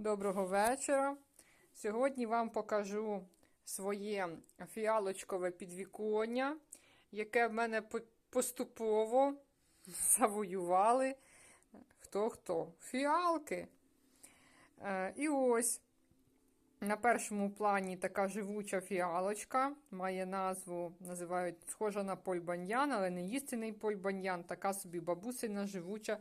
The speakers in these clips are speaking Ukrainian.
Доброго вечора. Сьогодні вам покажу своє фіалочкове підвіконня, яке в мене поступово завоювали хто-хто. Фіалки. Е, І ось на першому плані така живуча фіалочка. Має назву, називають схожа на польбаньян, але не істинний польбаньян, така собі бабусина живуча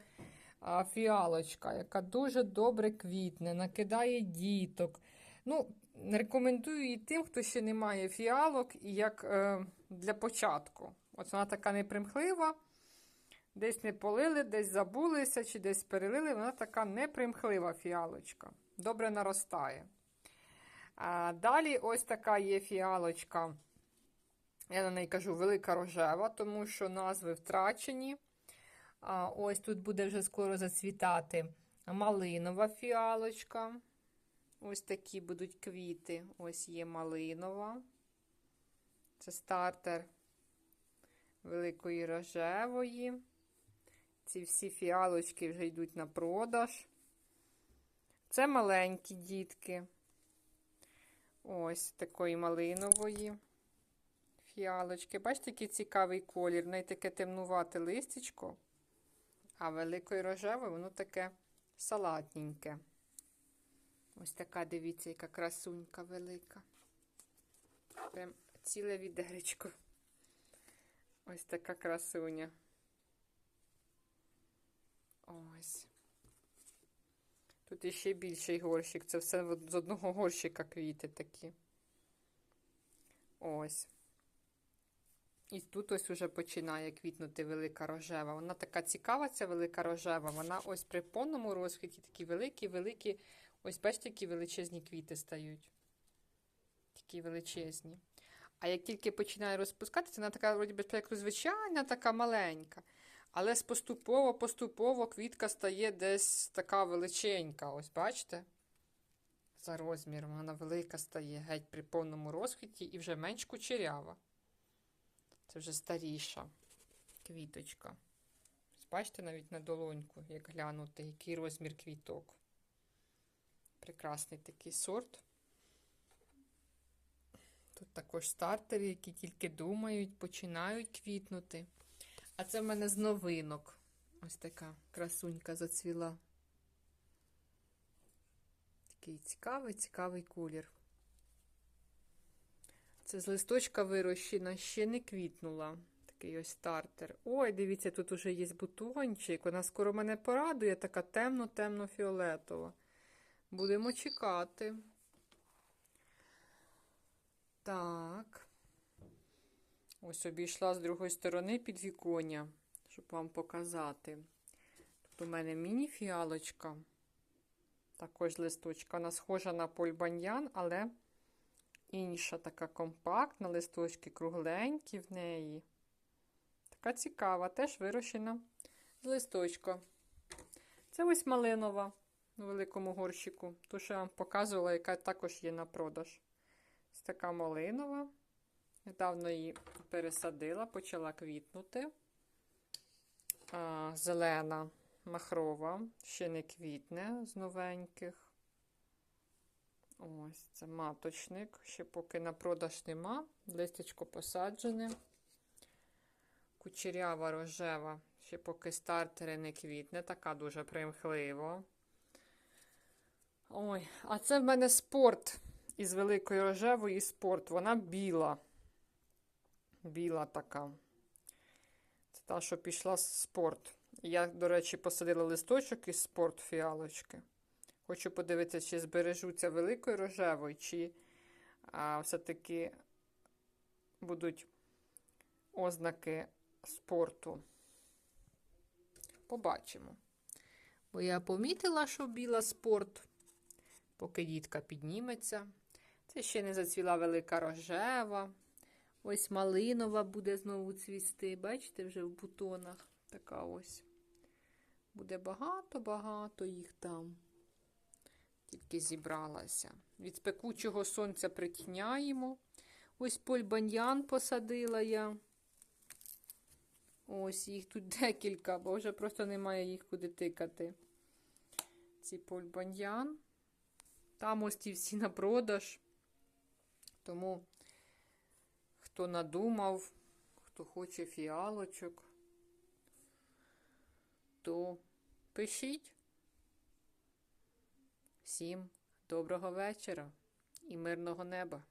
фіалочка, яка дуже добре квітне, накидає діток. Ну, рекомендую її тим, хто ще не має фіалок, як е, для початку. От вона така непримхлива. Десь не полили, десь забулися, чи десь перелили. Вона така непримхлива фіалочка. Добре наростає. А далі ось така є фіалочка. Я на неї кажу велика рожева, тому що назви втрачені. А, ось тут буде вже скоро зацвітати малинова фіалочка. Ось такі будуть квіти. Ось є малинова. Це стартер великої рожевої. Ці всі фіалочки вже йдуть на продаж. Це маленькі дітки. Ось такої малинової фіалочки. Бачите, який цікавий колір. В неї таке темнувате листечко. А великої рожевої воно таке салатненьке. Ось така, дивіться, яка красунька велика. Прям ціле відеречко. Ось така красуня. Ось. Тут іще більший горщик. Це все з одного горщика квіти такі. Ось. І тут ось уже починає квітнути велика рожева. Вона така цікава, ця велика рожева. Вона ось при повному розквіті такі великі-великі. Ось бачите, які величезні квіти стають. Такі величезні. А як тільки починає розпускатися, вона така, вроді би, як звичайна, така маленька. Але поступово-поступово квітка стає десь така величенька. Ось бачите? За розміром вона велика стає геть при повному розквіті і вже менш кучерява. Це вже старіша квіточка. Бачите навіть на долоньку, як глянути, який розмір квіток. Прекрасний такий сорт. Тут також стартери, які тільки думають, починають квітнути. А це в мене з новинок. Ось така красунька зацвіла. Такий цікавий, цікавий колір. Це з листочка вирощена, ще не квітнула. Такий ось стартер. Ой, дивіться, тут уже є бутончик. Вона скоро мене порадує, така темно-темно-фіолетова. Будемо чекати. Так. Ось обійшла з другої сторони підвіконня, щоб вам показати. Тут у мене міні-фіалочка. Також листочка. Вона схожа на польбаньян, але інша така компактна, листочки кругленькі в неї. Така цікава, теж вирощена з листочка. Це ось малинова у великому горщику. Ту, що я вам показувала, яка також є на продаж. Ось така малинова. Недавно її пересадила, почала квітнути. А, зелена махрова, ще не квітне з новеньких. Ось це маточник. Ще поки на продаж нема. Листячко посаджене. Кучерява рожева, ще поки стартери не квітне, така дуже примхлива. Ой, а це в мене спорт із великої рожевої спорт. Вона біла. Біла така. Це та, що пішла спорт. Я, до речі, посадила листочок із спорт фіалочки. Хочу подивитися, чи збережуться великої рожевої, чи а, все-таки будуть ознаки спорту. Побачимо. Бо я помітила, що біла спорт, поки дітка підніметься. Це ще не зацвіла велика рожева. Ось малинова буде знову цвісти. Бачите, вже в бутонах. Така ось. Буде багато-багато їх там. Тільки зібралася. Від спекучого сонця притіняємо. Ось польбаньян посадила я. Ось їх тут декілька, бо вже просто немає їх куди тикати. Ці польбаньян. Там ось ті всі на продаж. Тому, хто надумав, хто хоче фіалочок, то пишіть. Всім доброго вечора і мирного неба!